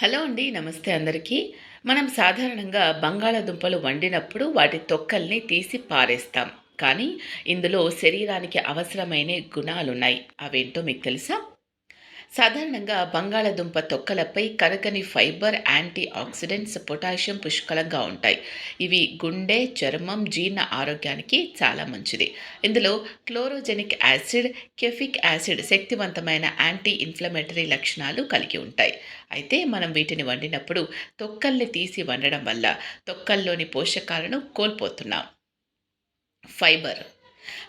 Hello అండి నమస్తే అందరికీ. మనం సాధారణంగా బంగాళాదుంపలు వండినప్పుడు వాటి తొక్కల్ని తీసి పారేస్తాం. కానీ ఇందులో శరీరానికి అవసరమైన గుణాలున్నాయి. అవేంటో మీకు తెలుసా? సాధారణంగా బంగాళదుంప తొక్కలపై కరకని ఫైబర్ యాంటీ ఆక్సిడెంట్స్ పొటాషియం పుష్కలంగా ఉంటాయి. ఇవి గుండె చర్మం జీర్ణ ఆరోగ్యానికి చాలా మంచిది. ఇందులో క్లోరోజెనిక్ యాసిడ్ కెఫిక్ యాసిడ్ శక్తివంతమైన యాంటీ ఇన్ఫ్లమేటరీ లక్షణాలు కలిగి ఉంటాయి. అయితే మనం వీటిని వండినప్పుడు తొక్కల్ని తీసి వండడం వల్ల తొక్కల్లోని పోషకాలను కోల్పోతున్నాం. ఫైబర్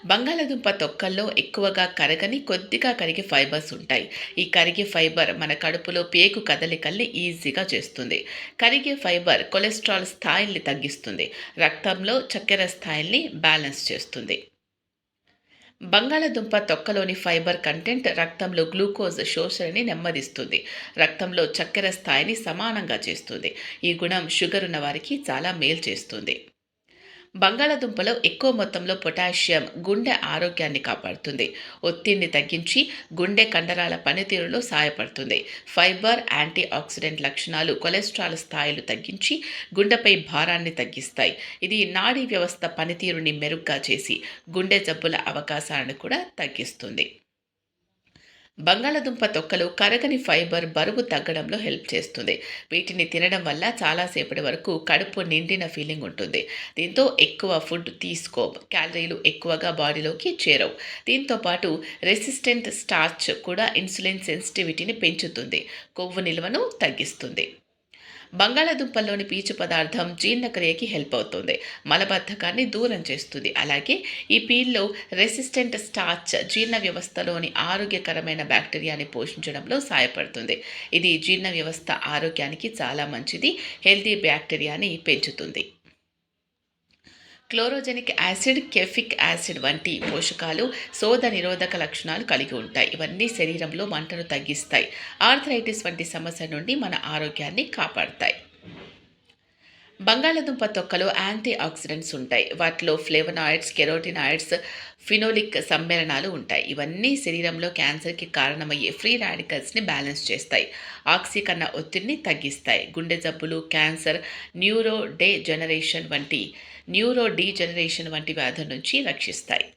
బంగాళదుంప తొక్కల్లో ఎక్కువగా కరగని కొద్దిగా కరిగే ఫైబర్స్ ఉంటాయి. ఈ కరిగే ఫైబర్ మన కడుపులో పేగు కదలికల్ని ఈజీగా చేస్తుంది. కరిగే ఫైబర్ కొలెస్ట్రాల్ స్థాయిల్ని తగ్గిస్తుంది. రక్తంలో చక్కెర స్థాయిల్ని బ్యాలెన్స్ చేస్తుంది. బంగాళదుంప తొక్కలోని ఫైబర్ కంటెంట్ రక్తంలో గ్లూకోజ్ శోషణని నెమ్మదిస్తుంది. రక్తంలో చక్కెర స్థాయిని సమానంగా చేస్తుంది. ఈ గుణం షుగర్ ఉన్న వారికి చాలా మేలు చేస్తుంది. బంగాళాదుంపలో ఎక్కువ మొత్తంలో పొటాషియం గుండె ఆరోగ్యాన్ని కాపాడుతుంది. ఒత్తిడిని తగ్గించి గుండె కండరాల పనితీరులో సహాయపడుతుంది ఫైబర్ యాంటీ ఆక్సిడెంట్ లక్షణాలు కొలెస్ట్రాల్ స్థాయిలు తగ్గించి గుండెపై భారాన్ని తగ్గిస్తాయి. ఇది నాడీ వ్యవస్థ పనితీరుని మెరుగ్గా చేసి గుండె జబ్బుల అవకాశాలను కూడా తగ్గిస్తుంది. బంగాళదుంప తొక్కలు కరగని ఫైబర్ బరువు తగ్గడంలో హెల్ప్ చేస్తుంది. వీటిని తినడం వల్ల చాలాసేపటి వరకు కడుపు నిండిన ఫీలింగ్ ఉంటుంది. దీంతో ఎక్కువ ఫుడ్ తీసుకో క్యాలరీలు ఎక్కువగా బాడీలోకి చేరవు. దీంతో పాటు రెసిస్టెంట్ స్టార్చ్ కూడా ఇన్సులిన్ సెన్సిటివిటీని పెంచుతుంది. కొవ్వు నిల్వను తగ్గిస్తుంది. బంగాళాదుంపల్లోని పీచు పదార్థం జీర్ణక్రియకి హెల్ప్ అవుతుంది. మలబద్ధకాన్ని దూరం చేస్తుంది. అలాగే ఈ పీల్లో రెసిస్టెంట్ స్టార్చ్ జీర్ణ వ్యవస్థలోని ఆరోగ్యకరమైన బ్యాక్టీరియాని పోషించడంలో సహాయపడుతుంది. ఇది జీర్ణ వ్యవస్థ ఆరోగ్యానికి చాలా మంచిది. హెల్తీ బ్యాక్టీరియాని పెంచుతుంది. క్లోరోజెనిక్ యాసిడ్ కెఫిక్ యాసిడ్ వంటి పోషకాలు శోధ నిరోధక లక్షణాలు కలిగి ఉంటాయి. ఇవన్నీ శరీరంలో మంటను తగ్గిస్తాయి. ఆర్థరైటిస్ వంటి సమస్య నుండి మన ఆరోగ్యాన్ని కాపాడతాయి. బంగాళదుంప తొక్కలో యాంటీ ఆక్సిడెంట్స్ ఉంటాయి. వాటిలో ఫ్లేవనాయిడ్స్ కెరోటినాయిడ్స్ ఫినోలిక్ సమ్మేళనాలు ఉంటాయి. ఇవన్నీ శరీరంలో క్యాన్సర్కి కారణమయ్యే ఫ్రీ రాడికల్స్ని బ్యాలెన్స్ చేస్తాయి. ఆక్సికన్న ఒత్తిడిని తగ్గిస్తాయి. గుండె జబ్బులు క్యాన్సర్ న్యూరో డే జనరేషన్ వంటి న్యూరో డీజనరేషన్ వంటి వ్యాధుల నుంచి రక్షిస్తాయి.